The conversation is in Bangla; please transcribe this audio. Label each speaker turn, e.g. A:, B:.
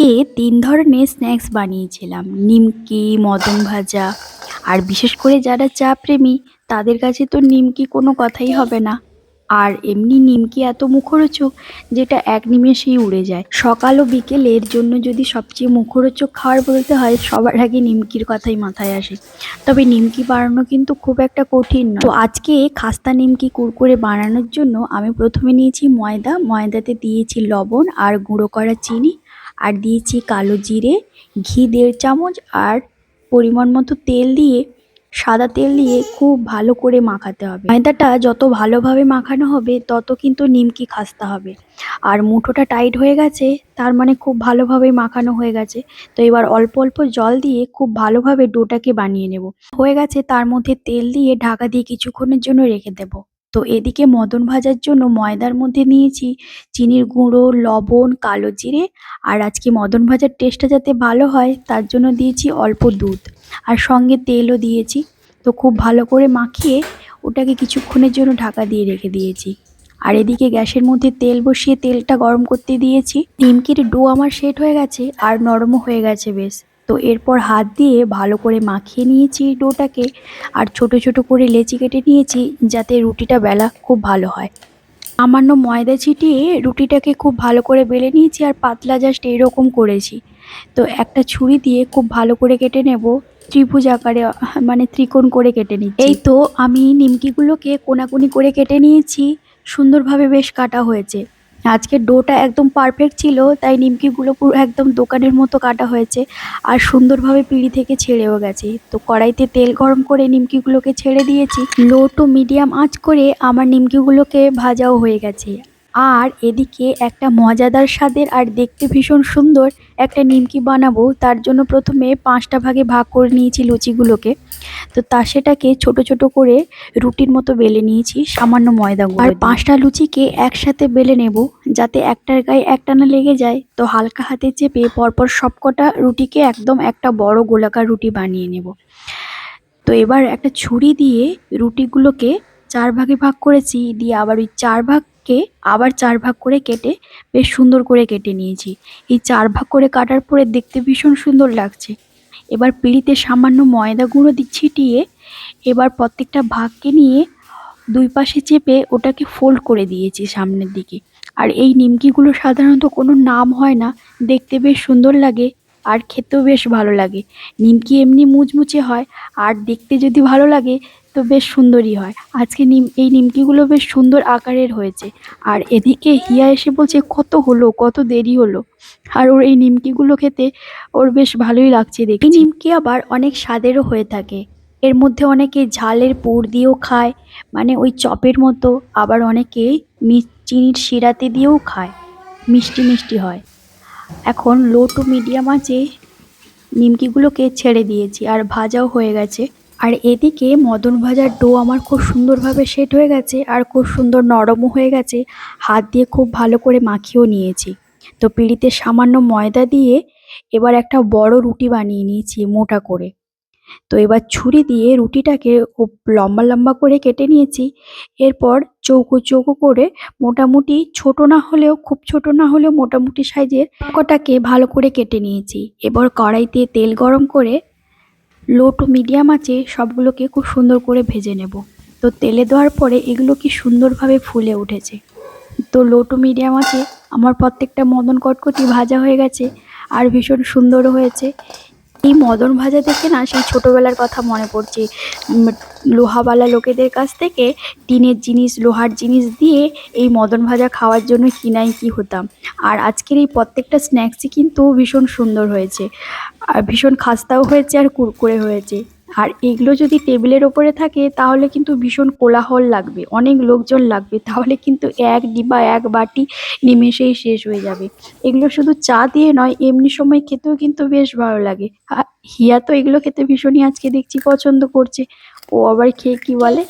A: আজকে তিন ধরনের স্ন্যাক্স বানিয়েছিলাম। নিমকি, মদন ভাজা। আর বিশেষ করে যারা চা প্রেমী, তাদের কাছে তো নিমকি কোনো কথাই হবে না। আর এমনি নিমকি এত মুখরোচক যেটা এক নিমেষেই উড়ে যায়। সকাল ও বিকেলে এর জন্য যদি সবচেয়ে মুখরোচক খাবার বলতে হয়, সবার আগে নিমকির কথাই মাথায় আসে। তবে নিমকি বানানো কিন্তু খুব একটা কঠিন তো আজকে খাস্তা নিমকি কুরকুরে বানানোর জন্য আমি প্রথমে নিয়েছি ময়দা। ময়দাতে দিয়েছি লবণ আর গুঁড়ো করা চিনি। আর দিয়েছি কালো জিরে, ঘি দেড় চামচ আর পরিমাণ মতো তেল দিয়ে, সাদা তেল দিয়ে খুব ভালো করে মাখাতে হবে। ময়দাটা যত ভালোভাবে মাখানো হবে, তত কিন্তু নিমকি খাস্তা হবে। আর মুঠোটা টাইট হয়ে গেছে, তার মানে খুব ভালোভাবে মাখানো হয়ে গেছে। তো এবার অল্প অল্প জল দিয়ে খুব ভালোভাবে ডোটাকে বানিয়ে নেব। হয়ে গেছে, তার মধ্যে তেল দিয়ে ঢাকা দিয়ে কিছুক্ষণের জন্য রেখে দেব। তো এদিকে মদন ভাজার জন্য ময়দার মধ্যে নিয়েছি চিনির গুঁড়ো, লবণ, কালো জিরে আর আজকে মদন ভাজার টেস্টটা যাতে ভালো হয় তার জন্য দিয়েছি অল্প দুধ আর সঙ্গে তেলও দিয়েছি। তো খুব ভালো করে মাখিয়ে ওটাকে কিছুক্ষণের জন্য ঢাকা দিয়ে রেখে দিয়েছি। আর এদিকে গ্যাসের মধ্যে তেল বসিয়ে তেলটা গরম করতে দিয়েছি। নিমকির ডো আমার সেট হয়ে গেছে আর নরমও হয়ে গেছে বেশ। তো এরপর হাত দিয়ে ভালো করে মাখিয়ে নিয়েছি ডোটাকে আর ছোট ছোট করে লেচি কেটে নিয়েছি যাতে রুটিটা বেলা খুব ভালো হয়। সামান্য ময়দা ছিটিয়ে রুটিটাকে খুব ভালো করে বেলে নিয়েছি আর পাতলা জাস্ট এরকম করেছি। তো একটা ছুরি দিয়ে খুব ভালো করে কেটে নেব, ত্রিভুজ আকারে মানে ত্রিকোণ করে কেটে নিচ্ছি। এই তো আমি নিমকিগুলোকে কোনাকুনি করে কেটে নিয়েছি, সুন্দরভাবে বেশ কাটা হয়েছে। আজকের ডোটা একদম পারফেক্ট ছিল, তাই নিমকিগুলো পুরো একদম দোকানের মতো কাটা হয়েছে। আর সুন্দরভাবে পিঁড়ি থেকে ছেড়েও গেছে। তো কড়াইতে তেল গরম করে নিমকিগুলোকে ছেড়ে দিয়েছি। লো টু মিডিয়াম আঁচ করে আমার নিমকিগুলোকে ভাজাও হয়ে গেছে। আর এদিকে একটা মজাদার স্বাদের আর দেখতে ভীষণ সুন্দর একটা নিমকি বানাবো তার জন্য প্রথমে পাঁচটা ভাগে ভাগ করে নিয়েছি লুচিগুলোকে। তো তা সেটাকে ছোট ছোট করে রুটির মতো বেলে নিয়েছি সামান্য ময়দা আর পাঁচটা লুচিকে একসাথে বেলে নেব যাতে একটার গায়ে একটা না লেগে যায়। তো হালকা হাতে চেপে পরপর সবকটা রুটিকে একদম একটা বড় গোলাকার রুটি বানিয়ে নেব। তো এবার একটা ছুরি দিয়ে রুটিগুলোকে চার ভাগে ভাগ করেছি দিয়ে আবার ওই চার ভাগকে আবার চার ভাগ করে কেটে বেশ সুন্দর করে কেটে নিয়েছি। এই চার ভাগ করে কাটার পরে দেখতে ভীষণ সুন্দর লাগছে। এবার পিঁড়িতে সামান্য ময়দা গুঁড়ো দি ছিটিয়ে এবার প্রত্যেকটা ভাগকে নিয়ে দুই পাশে চেপে ওটাকে ফোল্ড করে দিয়েছি সামনের দিকে। আর এই নিমকিগুলো সাধারণত কোনো নাম হয় না, দেখতে বেশ সুন্দর লাগে আর খেতেও বেশ ভালো লাগে। নিমকি এমনি মুচমুচে হয় আর দেখতে যদি ভালো লাগে তো বেশ সুন্দরই হয়। আজকে নিম, এই নিমকিগুলো বেশ সুন্দর আকারের হয়েছে। আর এদিকে হিয়া এসে বলছে, কত হলো, কত দেরি হলো? আর ওর এই নিমকিগুলো খেতে ওর বেশ ভালোই লাগছে দেখি নিমকি আবার অনেক স্বাদেরও হয়ে থাকে। এর মধ্যে অনেকে ঝালের পুর দিয়েও খায় মানে ওই চপের মতো। আবার অনেকে চিনির শিরাতে দিয়েও খায়। মিষ্টি মিষ্টি হয়। এখন লো টু মিডিয়াম আঁচে নিমকিগুলোকে ছেড়ে দিয়েছি। আর ভাজাও হয়ে গেছে। আর এদিকে মদন ভাজার ডো আমার খুব সুন্দরভাবে সেট হয়ে গেছে আর খুব সুন্দর নরমও হয়ে গেছে। হাত দিয়ে খুব ভালো করে মাখিয়েও নিয়েছি। তো পিঁড়িতে সামান্য ময়দা দিয়ে এবার একটা বড় রুটি বানিয়ে নিয়েছি মোটা করে। তো এবার ছুরি দিয়ে রুটিটাকে খুব লম্বা লম্বা করে কেটে নিয়েছি। এরপর চৌকো চৌকো করে মোটামুটি ছোট না হলেও খুব ছোট না হলেও মোটামুটি সাইজের কটাকে ভালো করে কেটে নিয়েছি। এবার কড়াইতে তেল গরম করে লো টু মিডিয়াম আছে, সবগুলোকে খুব সুন্দর করে ভেজে নেব। তো তেলে দেওয়ার পরে এগুলো কি সুন্দরভাবে ফুলে উঠেছে। তো লো টু মিডিয়াম আছে, আমার প্রত্যেকটা মদন কটকটি ভাজা হয়ে গেছে, আর ভীষণ সুন্দর হয়েছে। এই মদন ভাজা দেখে না সেই ছোটোবেলার কথা মনে পড়ছে। লোহাওয়ালা লোকেদের কাছ থেকে টিনের জিনিস, লোহার জিনিস দিয়ে এই মদন ভাজা খাওয়ার জন্য কিনাই কি হতাম। আর আজকের এই প্রত্যেকটা স্ন্যাক্সই কিন্তু ভীষণ সুন্দর হয়েছে। আর ভীষণ খাস্তাও হয়েছে আর কুরকুরে হয়েছে। আর এগুলো যদি টেবিলের ওপরে থাকে, তাহলে কিন্তু ভীষণ কোলাহল লাগবে। অনেক লোকজন লাগবে। তাহলে কিন্তু এক ডিবা, এক বাটি নিমেষেই শেষ হয়ে যাবে। এগুলো শুধু চা দিয়ে নয়, এমনি সময় খেতেও কিন্তু বেশ ভালো লাগে। হিয়া তো এগুলো খেতে ভীষণই আজকে দেখছি পছন্দ করছে। ও আবার খেয়ে কি বলে?